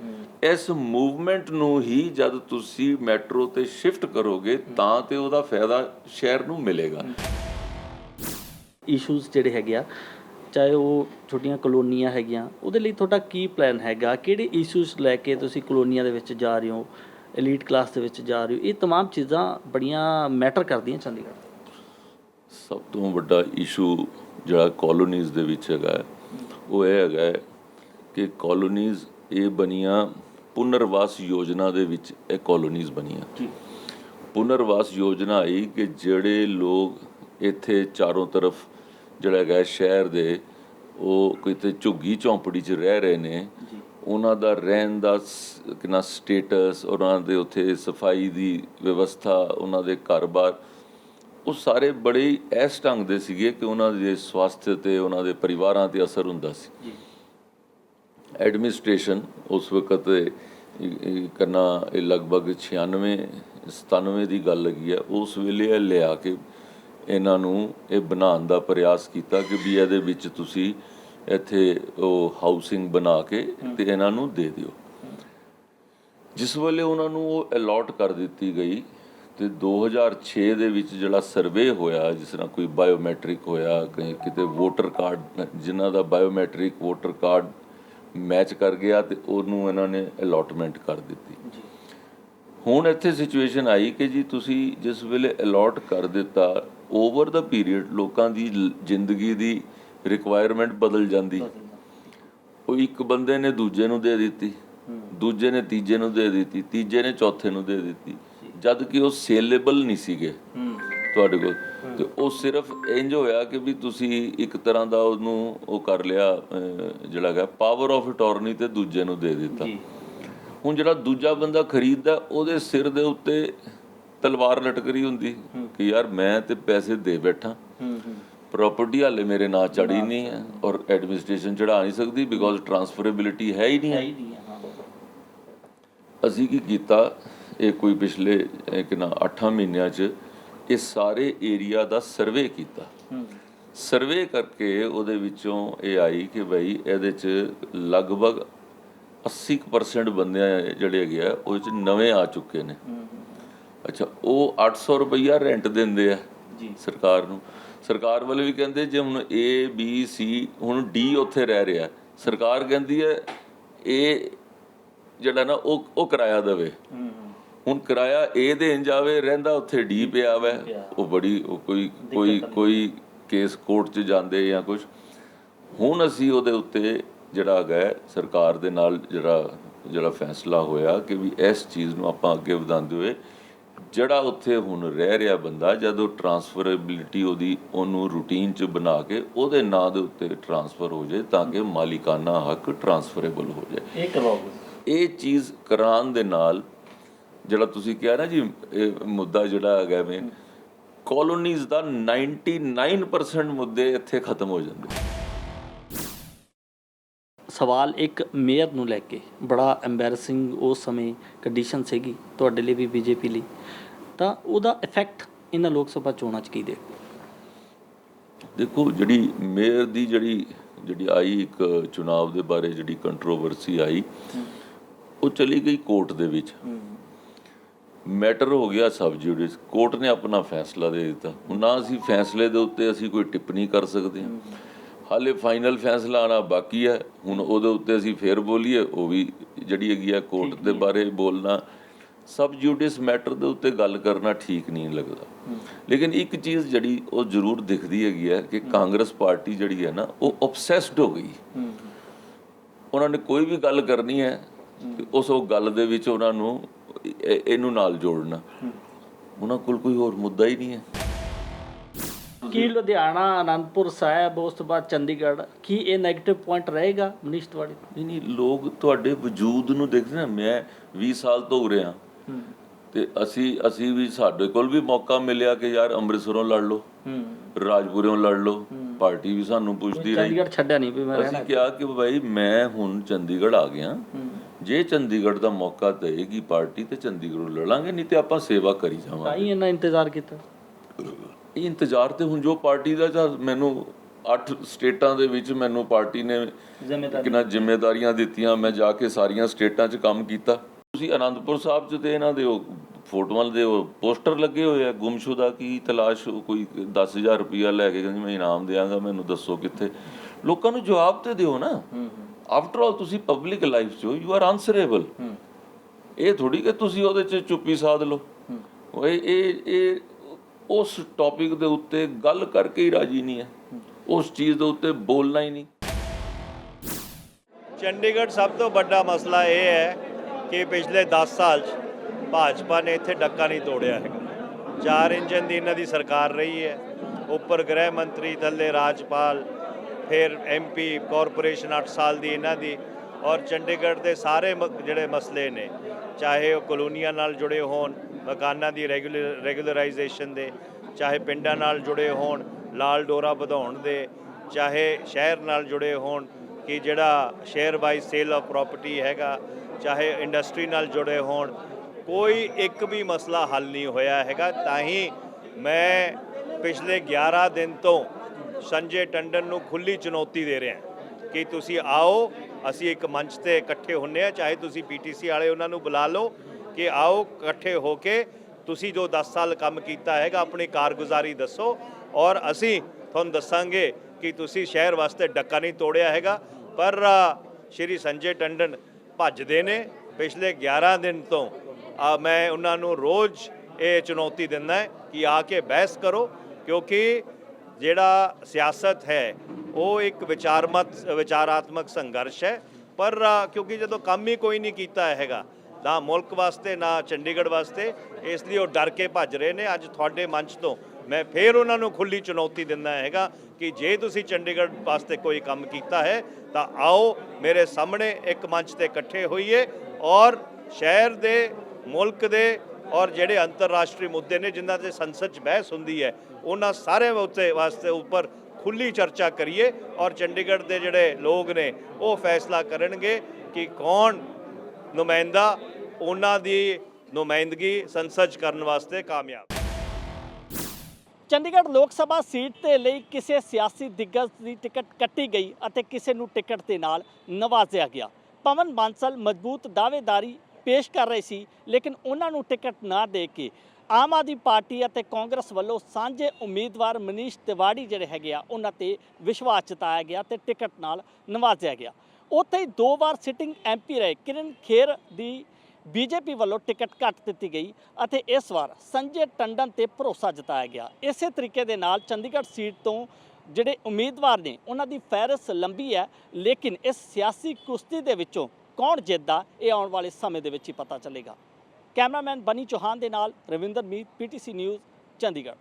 ਇਸ ਮੂਵਮੈਂਟ ਨੂੰ ਹੀ ਜਦ ਤੁਸੀਂ ਮੈਟਰੋ ਤੇ ਸ਼ਿਫਟ ਕਰੋਗੇ ਤਾਂ ਤੇ ਉਹਦਾ ਫਾਇਦਾ ਸ਼ਹਿਰ ਨੂੰ ਮਿਲੇਗਾ ਇਸ਼ੂਜ਼ ਜਿਹੜੇ ਹੈਗੇ ਆ ਚਾਹੇ ਉਹ ਛੋਟੀਆਂ ਕਲੋਨੀਆਂ ਹੈਗੀਆਂ ਉਹਦੇ ਲਈ ਤੁਹਾਡਾ ਕੀ ਪਲਾਨ ਹੈਗਾ ਕਿਹੜੇ ਇਸ਼ੂਜ਼ ਲੈ ਕੇ ਤੁਸੀਂ ਕਲੋਨੀਆਂ ਦੇ ਵਿੱਚ ਜਾ ਰਹੇ ਹੋ ਐਲੀਟ ਕਲਾਸ ਦੇ ਵਿੱਚ ਜਾ ਰਹੇ ਹੋ ਇਹ तमाम ਚੀਜ਼ਾਂ ਬੜੀਆਂ ਮੈਟਰ ਕਰਦੀਆਂ ਚੰਡੀਗੜ੍ਹ ਸਭ ਤੋਂ ਵੱਡਾ ਇਸ਼ੂ ਜਿਹੜਾ ਕਾਲੋਨੀਜ਼ ਦੇ ਵਿੱਚ ਹੈਗਾ ਹੈ, ਉਹ ਇਹ ਹੈਗਾ ਹੈ ਕਿ ਕਾਲੋਨੀਜ਼ ਇਹ ਬਣੀਆਂ ਪੁਨਰਵਾਸ ਯੋਜਨਾ ਦੇ ਵਿੱਚ ਇਹ ਕਾਲੋਨੀਜ਼ ਬਣੀਆਂ। ਜੀ। ਪੁਨਰਵਾਸ ਯੋਜਨਾ ਆਈ ਕਿ ਜਿਹੜੇ ਲੋਕ ਇੱਥੇ ਚਾਰੋਂ ਤਰਫ ਜਿਹੜਾ ਹੈਗਾ ਹੈ ਸ਼ਹਿਰ ਦੇ ਉਹ ਕਿਤੇ ਝੁੱਗੀ ਝੌਂਪੜੀ 'ਚ ਰਹਿ ਰਹੇ ਨੇ। ਉਹਨਾਂ ਦਾ ਰਹਿਣ ਦਾ ਕਿੰਨਾ ਸਟੇਟਸ ਉਹਨਾਂ ਦੇ ਉੱਥੇ ਸਫ਼ਾਈ ਦੀ ਵਿਵਸਥਾ ਉਹਨਾਂ ਦੇ ਘਰ-ਬਾਰ ਉਹ ਸਾਰੇ ਬੜੇ ਇਸ ਢੰਗ ਦੇ ਸੀਗੇ ਕਿ ਉਹਨਾਂ ਦੇ ਸਵਾਸਥ ਤੇ ਉਹਨਾਂ ਦੇ ਪਰਿਵਾਰਾਂ ਤੇ ਅਸਰ ਹੁੰਦਾ ਸੀ। ਜੀ। ਐਡਮਿਨਿਸਟ੍ਰੇਸ਼ਨ ਉਸ ਵਕਤ ਕਰਨਾ ਇਹ ਲਗਭਗ 96 97 ਦੀ ਗੱਲ ਹੈਗੀ ਹੈ। ਉਸ ਵੇਲੇ ਇਹ ਲਿਆ ਕੇ ਇਹਨਾਂ ਨੂੰ ਇਹ ਬਣਾਉਣ ਦਾ ਪ੍ਰਯਾਸ ਕੀਤਾ ਕਿ ਵੀ ਇਹਦੇ ਵਿੱਚ ਤੁਸੀਂ ਇੱਥੇ ਉਹ ਹਾਊਸਿੰਗ ਬਣਾ ਕੇ ਤੇ ਇਹਨਾਂ ਨੂੰ ਦੇ ਦਿਓ। ਜਿਸ ਵੇਲੇ ਉਹਨਾਂ ਨੂੰ ਉਹ ਅਲਾਟ ਕਰ ਦਿੱਤੀ ਗਈ ਤੇ 2006 ਦੇ ਵਿੱਚ ਜਿਹੜਾ ਸਰਵੇ ਹੋਇਆ, ਜਿਸ ਤਰ੍ਹਾਂ ਕੋਈ ਬਾਇਓਮੈਟ੍ਰਿਕ ਹੋਇਆ ਕਿਤੇ ਵੋਟਰ ਕਾਰਡ ਜਿਨ੍ਹਾਂ ਦਾ ਬਾਇਓਮੈਟ੍ਰਿਕ ਵੋਟਰ ਕਾਰਡ ਮੈਚ ਕਰ ਗਿਆ ਤੇ ਉਹਨੂੰ ਇਹਨਾਂ ਨੇ ਅਲਾਟਮੈਂਟ ਕਰ ਦਿੱਤੀ। ਹੁਣ ਇੱਥੇ ਸਿਚੁਏਸ਼ਨ ਆਈ ਕਿ ਜੀ ਤੁਸੀਂ ਜਿਸ ਵੇਲੇ ਅਲਾਟ ਕਰ ਦਿੱਤਾ ਓਵਰ ਦਾ ਪੀਰੀਅਡ ਲੋਕਾਂ ਦੀ ਜ਼ਿੰਦਗੀ ਦੀ ਰਿਕੁਆਇਰਮੈਂਟ ਬਦਲ ਜਾਂਦੀ। ਉਹ ਇੱਕ ਬੰਦੇ ਨੇ ਦੂਜੇ ਨੂੰ ਦੇ ਦਿੱਤੀ ਦੂਜੇ ਨੇ ਤੀਜੇ ਨੂੰ ਦੇ ਦਿੱਤੀ ਤੀਜੇ ਨੇ ਚੌਥੇ ਨੂੰ ਦੇ ਦਿੱਤੀ। ਜਦ ਕਿ ਉਹ ਸੇਲੇਬਲ ਨਹੀਂ ਸੀਗੇ। ਤੁਹਾਡੇ ਕੋਲ ਤੇ ਉਹ ਸਿਰਫ ਇੰਜ ਹੋਇਆ ਕਿ ਵੀ ਤੁਸੀਂ ਇੱਕ ਤਰ੍ਹਾਂ ਦਾ ਉਹਨੂੰ ਉਹ ਕਰ ਲਿਆ ਜਿਹੜਾ ਹੈਗਾ ਪਾਵਰ ਆਫ ਅਟਾਰਨੀ ਤੇ ਦੂਜੇ ਨੂੰ ਦੇ ਦਿੱਤਾ। ਹੁਣ ਜਿਹੜਾ ਦੂਜਾ ਬੰਦਾ ਖਰੀਦਦਾ ਉਹਦੇ ਸਿਰ ਦੇ ਉੱਤੇ ਤਲਵਾਰ ਲਟਕ ਰਹੀ ਹੁੰਦੀ ਕਿ ਯਾਰ ਮੈਂ ਤੇ ਪੈਸੇ ਦੇ ਬੈਠਾ। ਪ੍ਰਾਪਰਟੀ ਹਾਲੇ ਮੇਰੇ ਨਾਂ ਚੜੀ ਨਹੀਂ ਹੈ ਔਰ ਐਡਮਿਨਿਸਟ੍ਰੇਸ਼ਨ ਚੜਾ ਨਹੀਂ ਸਕਦੀ ਬਿਕੋਜ਼ ਟਰਾਂਸਫਰੇਬਿਲਿਟੀ ਹੈ ਹੀ ਨਹੀਂ ਹੈ। ਅਸੀਂ ਕੀ ਕੀਤਾ ਇਹ ਕੋਈ ਪਿਛਲੇ ਇਹ ਕਿੰਨਾ 8 ਮਹੀਨਿਆਂ 'ਚ ਇਹ ਸਾਰੇ ਏਰੀਆ ਦਾ ਸਰਵੇ ਕੀਤਾ। ਸਰਵੇ ਕਰਕੇ ਉਹਦੇ ਵਿੱਚੋਂ ਇਹ ਆਈ ਕਿ ਭਾਈ ਇਹਦੇ 'ਚ ਲਗਭਗ 80% ਬੰਦੇ ਜਿਹੜੇ ਹੈਗੇ ਆ ਉਹ 'ਚ ਨਵੇਂ ਆ ਚੁੱਕੇ ਨੇ। ਅੱਛਾ ਉਹ 800 ਰੁਪਈਆ ਰੈਂਟ ਦਿੰਦੇ ਆ ਸਰਕਾਰ ਨੂੰ। ਸਰਕਾਰ ਵਾਲੇ ਵੀ ਕਹਿੰਦੇ ਜੇ ਹੁਣ A B C ਹੁਣ D ਉੱਥੇ ਰਹਿ ਰਿਹਾ। ਸਰਕਾਰ ਕਹਿੰਦੀ ਹੈ ਇਹ ਜਿਹੜਾ ਨਾ ਉਹ ਉਹ ਕਿਰਾਇਆ ਦੇਵੇ। ਹੁਣ ਕਿਰਾਇਆ A ਦੇਣ ਜਾਵੇ ਰਹਿੰਦਾ ਉੱਥੇ D ਪਿਆ ਵੈ। ਉਹ ਬੜੀ ਉਹ ਕੋਈ ਕੋਈ ਕੋਈ ਕੇਸ ਕੋਰਟ 'ਚ ਜਾਂਦੇ ਜਾਂ ਕੁਝ ਹੁਣ ਅਸੀਂ ਉਹਦੇ ਉੱਤੇ ਜਿਹੜਾ ਹੈ, ਸਰਕਾਰ ਦੇ ਨਾਲ ਜਿਹੜਾ ਜਿਹੜਾ ਫੈਸਲਾ ਹੋਇਆ ਕਿ ਵੀ ਇਸ ਚੀਜ਼ ਨੂੰ ਆਪਾਂ ਅੱਗੇ ਵਧਾਉਂਦੇ ਹੋਏ ਜਿਹੜਾ ਉੱਥੇ ਹੁਣ ਰਹਿ ਰਿਹਾ ਬੰਦਾ ਜਦੋਂ ਟਰਾਂਸਫਰੇਬਿਲਿਟੀ ਉਹਦੀ ਉਹਨੂੰ ਰੂਟੀਨ 'ਚ ਬਣਾ ਕੇ ਉਹਦੇ ਨਾਂ ਦੇ ਉੱਤੇ ਟਰਾਂਸਫਰ ਹੋ ਜਾਏ ਤਾਂ ਕਿ ਮਾਲਿਕਾਨਾ ਹੱਕ ਟਰਾਂਸਫਰੇਬਲ ਹੋ ਜਾਏ। ਇਹ ਕਰਵਾਓਗੇ? ਇਹ ਚੀਜ਼ ਕਰਾਉਣ ਦੇ ਨਾਲ ਜਿਹੜਾ ਤੁਸੀਂ ਕਿਹਾ ਨਾ ਜੀ ਇਹ ਮੁੱਦਾ ਜਿਹੜਾ ਹੈਗਾ ਮੈਂ ਕਾਲੋਨੀਜ਼ ਦਾ 99% ਮੁੱਦੇ ਇੱਥੇ ਖਤਮ ਹੋ ਜਾਂਦੇ। ਸਵਾਲ ਇੱਕ ਮੇਅਰ ਨੂੰ ਲੈ ਕੇ ਬੜਾ ਐਮਬੈਰਸਿੰਗ ਉਸ ਸਮੇਂ ਕੰਡੀਸ਼ਨ ਸੀਗੀ ਤੁਹਾਡੇ ਲਈ ਵੀ ਬੀਜੇਪੀ ਲਈ ਤਾਂ ਉਹਦਾ ਇਫੈਕਟ ਇਹਨਾਂ ਲੋਕ ਸਭਾ ਚੋਣਾਂ 'ਚ ਕੀ ਦੇਖਦੇ? ਦੇਖੋ ਜਿਹੜੀ ਮੇਅਰ ਦੀ ਜਿਹੜੀ ਜਿਹੜੀ ਆਈ ਇੱਕ ਚੁਣਾਵ ਦੇ ਬਾਰੇ ਜਿਹੜੀ ਕੰਟਰੋਵਰਸੀ ਆਈ ਉਹ ਚਲੀ ਗਈ ਕੋਰਟ ਦੇ ਵਿੱਚ। ਮੈਟਰ ਹੋ ਗਿਆ ਸਬ ਜੁਡਿਸ ਕੋਰਟ ਨੇ ਆਪਣਾ ਫੈਸਲਾ ਦੇ ਦਿੱਤਾ। ਹੁਣ ਨਾ ਅਸੀਂ ਫੈਸਲੇ ਦੇ ਉੱਤੇ ਅਸੀਂ ਕੋਈ ਟਿੱਪਣੀ ਕਰ ਸਕਦੇ ਹਾਂ। ਹਾਲੇ ਫਾਈਨਲ ਫੈਸਲਾ ਆਣਾ ਬਾਕੀ ਹੈ। ਹੁਣ ਉਹਦੇ ਉੱਤੇ ਅਸੀਂ ਫੇਰ ਬੋਲੀਏ ਉਹ ਵੀ ਜਿਹੜੀ ਹੈਗੀ ਆ ਕੋਰਟ ਦੇ ਬਾਰੇ ਬੋਲਣਾ। ਸਬ ਜੂਡਿਸ ਮੈਟਰ ਦੇ ਉੱਤੇ ਗੱਲ ਕਰਨਾ ਠੀਕ ਨਹੀਂ ਲੱਗਦਾ। ਲੇਕਿਨ ਇੱਕ ਚੀਜ਼ ਜਿਹੜੀ ਉਹ ਜ਼ਰੂਰ ਦਿਖਦੀ ਹੈਗੀ ਹੈ ਕਿ ਕਾਂਗਰਸ ਪਾਰਟੀ ਜਿਹੜੀ ਹੈ ਨਾ ਉਹ ਆਬਸੈਸਡ ਹੋ ਗਈ। ਉਹਨਾਂ ਨੇ ਕੋਈ ਵੀ ਗੱਲ ਕਰਨੀ ਹੈ ਉਸ ਉਹ ਗੱਲ ਦੇ ਵਿੱਚ ਉਹਨਾਂ ਨੂੰ ਇਹਨੂੰ ਨਾਲ ਜੋੜਨਾ। ਉਹਨਾਂ ਕੋਲ ਕੋਈ ਹੋਰ ਮੁੱਦਾ ਹੀ ਨਹੀਂ ਹੈ। ਕੀ ਲੁਧਿਆਣਾ ਆਨੰਦਪੁਰ ਸਾਹਿਬ ਉਸ ਤੋਂ ਬਾਅਦ ਚੰਡੀਗੜ੍ਹ ਕੀ ਇਹ 네ਗੇਟਿਵ ਪੁਆਇੰਟ ਰਹੇਗਾ ਮਨੀਸ਼ ਤਿਵਾੜੀ? ਨਹੀਂ ਨਹੀਂ ਲੋਕ ਤੁਹਾਡੇ ਵਜੂਦ ਨੂੰ ਦੇਖਦੇ ਨਾ ਮੈਂ 20 ਸਾਲ ਤੋਂ ਉਰੇ ਹਾਂ। ਤੇ ਅਸੀਂ ਅਸੀਂ ਵੀ ਸਾਡੇ ਕੋਲ ਵੀ ਮੌਕਾ ਮਿਲਿਆ ਕਿ ਯਾਰ ਅੰਮ੍ਰਿਤਸਰੋਂ ਲੜ ਲਓ ਰਾਜਪੁਰੋਂ ਲੜ ਲਓ ਪਾਰਟੀ ਵੀ ਸਾਨੂੰ ਪੁੱਛਦੀ ਰਹੀ। ਚੰਡੀਗੜ੍ਹ ਛੱਡਿਆ ਨਹੀਂ ਵੀ ਮੈਂ ਅਸੀਂ ਕਿਹਾ ਕਿ ਭਾਈ ਮੈਂ ਹੁਣ ਚੰਡੀਗੜ੍ਹ ਆ ਗਿਆ। ਜੇ ਚੰਡੀਗੜ੍ਹ ਦਾ ਮੌਕਾ ਦੇਗੀ ਪਾਰਟੀ ਤੇ ਚੰਡੀਗੜ੍ਹੋਂ ਲੜਾਂਗੇ ਨਹੀਂ ਤੇ ਆਪਾਂ ਸੇਵਾ ਕਰੀ ਤਾਂ ਜਾਵਾਂਗੇ ਹੀ ਇੰਨਾ ਇੰਤਜ਼ਾਰ ਕੀਤਾ। ਇਹ ਇੰਤਜ਼ਾਰ ਤੇ ਹੁਣ ਜੋ ਪਾਰਟੀ ਦਾ ਜਾਂ ਮੈਨੂੰ ਅੱਠ ਸਟੇਟਾਂ ਦੇ ਵਿੱਚ ਮੈਨੂੰ ਪਾਰਟੀ ਨੇ ਜ਼ਿੰਮੇਦਾਰੀ। ਕਿੰਨਾ ਜ਼ਿੰਮੇਵਾਰੀਆਂ ਦਿੱਤੀਆਂ ਮੈਂ ਜਾ ਕੇ ਸਾਰੀਆਂ ਸਟੇਟਾਂ 'ਚ ਕੰਮ ਕੀਤਾ। ਤੁਸੀਂ ਆਨੰਦਪੁਰ ਸਾਹਿਬ 'ਚ ਤੇ ਇਹਨਾਂ ਦੇ ਉਹ ਫੋਟੋਆਂ ਦੇ ਉਹ ਪੋਸਟਰ ਲੱਗੇ ਹੋਏ ਆ ਗੁੰਮਸ਼ੁਦਾ ਕੀ ਤਲਾਸ਼ ਉਹ ਕੋਈ 10000 ਰੁਪਇਆ ਲੈ ਕੇ ਕਹਿੰਦੀ ਮੈਂ ਇਨਾਮ ਦਿਆਂਗਾ ਮੈਨੂੰ ਦੱਸੋ ਕਿੱਥੇ। ਲੋਕਾਂ ਨੂੰ ਜਵਾਬ ਤੇ ਦਿਓ ਨਾ। ਆਫਟਰ ਆਲ ਤੁਸੀਂ ਪਬਲਿਕ ਲਾਈਫ 'ਚ ਯੂ ਆਰ ਆਨਸਰੇਬਲ ਇਹ ਥੋੜੀ ਕਿ ਤੁਸੀਂ ਉਹਦੇ 'ਚ ਚੁੱਪੀ ਸਾਧ ਲਓ। ਉਹ ਇਹ ਇਹ ਉਸ ਟੌਪਿਕ ਦੇ ਉੱਤੇ ਗੱਲ ਕਰਕੇ ਹੀ ਰਾਜੀ ਨਹੀਂ ਹੈ। ਉਸ ਚੀਜ਼ ਦੇ ਉੱਤੇ ਬੋਲਣਾ ਹੀ ਨਹੀਂ। ਚੰਡੀਗੜ੍ਹ ਸਭ ਤੋਂ ਵੱਡਾ ਮਸਲਾ ਇਹ ਹੈ ਕਿ ਪਿਛਲੇ 10 ਸਾਲ 'ਚ ਭਾਜਪਾ ਨੇ ਇੱਥੇ ਡੱਕਾ ਨਹੀਂ ਤੋੜਿਆ ਹੈਗਾ। ਚਾਰ ਇੰਜਨ ਦੀ ਇਹਨਾਂ ਦੀ ਸਰਕਾਰ ਰਹੀ ਹੈ। ਉੱਪਰ ਗ੍ਰਹਿ ਮੰਤਰੀ ਥੱਲੇ ਰਾਜਪਾਲ ਫਿਰ ਐਮਪੀ ਕਾਰਪੋਰੇਸ਼ਨ 8 ਸਾਲ ਦੀ ਇਹਨਾਂ ਦੀ ਔਰ ਚੰਡੀਗੜ੍ਹ ਦੇ ਸਾਰੇ ਮ- ਜਿਹੜੇ ਮਸਲੇ ਨੇ, ਚਾਹੇ ਉਹ ਕਲੋਨੀਆਂ ਨਾਲ ਜੁੜੇ ਹੋਣ, ਮਕਾਨਾਂ ਦੀ ਰੈਗੂਲਰ, ਰੈਗੂਲਰਾਈਜੇਸ਼ਨ ਦੇ, ਚਾਹੇ ਪਿੰਡਾਂ ਨਾਲ ਜੁੜੇ ਹੋਣ, ਲਾਲ ਡੋਰਾ ਵਧਾਉਣ ਦੇ, ਚਾਹੇ ਸ਼ਹਿਰ ਨਾਲ ਜੁੜੇ ਹੋਣ, ਕਿ ਜਿਹੜਾ share wise sale of property ਹੈਗਾ, ਚਾਹੇ ਇੰਡਸਟਰੀ ਨਾਲ ਜੁੜੇ ਹੋਣ, ਕੋਈ ਇੱਕ ਵੀ ਮਸਲਾ ਹੱਲ ਨਹੀਂ ਹੋਇਆ ਹੈਗਾ। ਤਾਂ ਹੀ ਮੈਂ ਪਿਛਲੇ 11 ਦਿਨ ਤੋਂ ਸੰਜੇ ਟੰਡਨ ਨੂੰ ਖੁੱਲੀ ਚੁਣੌਤੀ ਦੇ ਰਿਹਾ ਕਿ ਤੁਸੀਂ ਆਓ, ਅਸੀਂ ਇੱਕ ਮੰਚ ਤੇ ਇਕੱਠੇ ਹੁੰਨੇ ਆ ਚਾਹੇ ਤੁਸੀਂ ਪੀਟੀਸੀ ਵਾਲੇ ਉਹਨਾਂ ਨੂੰ ਬੁਲਾ ਲਓ ਕਿ ਆਓ ਇਕੱਠੇ ਹੋ ਕੇ ਤੁਸੀਂ ਜੋ 10 ਸਾਲ ਕੰਮ ਕੀਤਾ ਹੈਗਾ, ਆਪਣੀ ਕਾਰਗੁਜ਼ਾਰੀ ਦੱਸੋ ਔਰ ਅਸੀਂ ਤੁਹਾਨੂੰ ਦੱਸਾਂਗੇ ਕਿ ਤੁਸੀਂ ਸ਼ਹਿਰ ਵਾਸਤੇ ਡੱਕਾ ਨਹੀਂ ਤੋੜਿਆ ਹੈਗਾ, ਪਰ ਸ਼੍ਰੀ ਸੰਜੇ ਟੰਡਨ ਭੱਜਦੇ ਨੇ ਪਿਛਲੇ 11 ਦਿਨ ਤੋਂ। ਆ ਮੈਂ ਉਹਨਾਂ ਨੂੰ ਰੋਜ਼ ਇਹ ਚੁਣੌਤੀ ਦਿੰਦਾ ਕਿ ਆ ਕੇ ਬਹਿਸ ਕਰੋ ਕਿਉਂਕਿ ਜਿਹੜਾ ਸਿਆਸਤ ਹੈ, ਉਹ ਇੱਕ ਵਿਚਾਰਮਤ, ਵਿਚਾਰਾਤਮਕ ਸੰਘਰਸ਼ ਹੈ। ਪਰ ਕਿਉਂਕਿ ਜਦੋਂ ਕੰਮ ਹੀ ਕੋਈ ਨਹੀਂ ਕੀਤਾ ਹੈਗਾ, ਨਾ ਮੁਲਕ ਵਾਸਤੇ, ਨਾ ਚੰਡੀਗੜ੍ਹ ਵਾਸਤੇ, ਇਸ ਲਈ ਉਹ ਡਰ ਕੇ ਭੱਜ ਰਹੇ ਨੇ। ਅੱਜ ਤੁਹਾਡੇ ਮੰਚ ਤੋਂ ਮੈਂ ਫੇਰ ਉਹਨਾਂ ਨੂੰ ਖੁੱਲੀ ਚੁਣੌਤੀ ਦਿੰਦਾ ਹੈਗਾ ਕਿ ਜੇ ਤੁਸੀਂ ਚੰਡੀਗੜ੍ਹ ਵਾਸਤੇ ਕੋਈ ਕੰਮ ਕੀਤਾ ਹੈ, ਤਾਂ ਆਓ ਮੇਰੇ ਸਾਹਮਣੇ ਇੱਕ ਮੰਚ ਤੇ ਇਕੱਠੇ ਹੋਈਏ ਔਰ ਸ਼ਹਿਰ ਦੇ, ਮੁਲਕ ਦੇ ਔਰ ਜਿਹੜੇ ਅੰਤਰਰਾਸ਼ਟਰੀ ਮੁੱਦੇ ਨੇ, ਜਿਨ੍ਹਾਂ ਤੇ ਸੰਸਦ 'ਚ ਬਹਿਸ ਹੁੰਦੀ ਹੈ, ਉਹਨਾਂ ਸਾਰੇ ਉੱਤੇ ਵਾਸਤੇ ਉੱਪਰ ਖੁੱਲੀ ਚਰਚਾ ਕਰੀਏ ਔਰ ਚੰਡੀਗੜ੍ਹ ਦੇ ਜਿਹੜੇ ਲੋਕ ਨੇ, ਉਹ ਫੈਸਲਾ ਕਰਨਗੇ ਕਿ ਕੌਣ ਨੁਮਾਇੰਦਾ ਉਹਨਾਂ ਦੀ ਨੁਮਾਇੰਦਗੀ ਸੰਸਦ 'ਚ ਕਰਨ ਵਾਸਤੇ ਕਾਮਯਾਬ। ਚੰਡੀਗੜ੍ਹ ਲੋਕ ਸਭਾ ਸੀਟ ਦੇ ਲਈ ਕਿਸੇ ਸਿਆਸੀ ਦਿੱਗਜ ਦੀ ਟਿਕਟ ਕੱਟੀ ਗਈ ਅਤੇ ਕਿਸੇ ਨੂੰ ਟਿਕਟ ਦੇ ਨਾਲ ਨਵਾਜ਼ਿਆ ਗਿਆ। ਪਵਨ ਬਾਂਸਲ ਮਜ਼ਬੂਤ ਦਾਅਵੇਦਾਰੀ ਪੇਸ਼ ਕਰ ਰਹੇ ਸੀ, ਲੇਕਿਨ ਉਹਨਾਂ ਨੂੰ ਟਿਕਟ ਨਾ ਦੇ ਕੇ ਆਮ ਆਦਮੀ ਪਾਰਟੀ ਅਤੇ ਕਾਂਗਰਸ ਵੱਲੋਂ ਸਾਂਝੇ ਉਮੀਦਵਾਰ ਮਨੀਸ਼ ਤਿਵਾੜੀ ਜਿਹੜੇ ਹੈਗੇ ਆ, ਉਹਨਾਂ ਤੇ ਵਿਸ਼ਵਾਸ ਜਤਾਇਆ ਗਿਆ ਤੇ ਟਿਕਟ ਨਾਲ ਨਵਾਜ਼ਿਆ ਗਿਆ। ਉੱਥੇ ਹੀ ਦੋ ਵਾਰ ਸਿਟਿੰਗ ਐਮਪੀ ਰਹੇ। ਕਿਰਨ ਖੇਰ ਦੀ ਬੀਜੇਪੀ ਵੱਲੋਂ ਟਿਕਟ ਕੱਟ ਦਿੱਤੀ ਗਈ ਅਤੇ ਇਸ ਵਾਰ ਸੰਜੇ ਟੰਡਨ ਤੇ ਭਰੋਸਾ ਜਤਾਇਆ ਗਿਆ। ਇਸੇ ਤਰੀਕੇ ਦੇ ਨਾਲ ਚੰਡੀਗੜ੍ਹ ਸੀਟ ਤੋਂ ਜਿਹੜੇ ਉਮੀਦਵਾਰ ਨੇ, ਉਹਨਾਂ ਦੀ ਫਹਿਰਸ ਲੰਬੀ ਹੈ, ਲੇਕਿਨ ਇਸ ਸਿਆਸੀ ਕੁਸ਼ਤੀ ਦੇ ਵਿੱਚੋਂ ਕੌਣ ਜਿੱਤਦਾ, ਇਹ ਆਉਣ ਵਾਲੇ ਸਮੇਂ ਦੇ ਵਿੱਚ ਹੀ ਪਤਾ ਚੱਲੇਗਾ। ਕੈਮਰਾਮੈਨ ਬਨੀ ਚੌਹਾਨ ਦੇ ਨਾਲ ਰਵਿੰਦਰ ਮੀਤ ਪੀਟੀਸੀ ਨਿਊਜ਼, ਚੰਡੀਗੜ੍ਹ।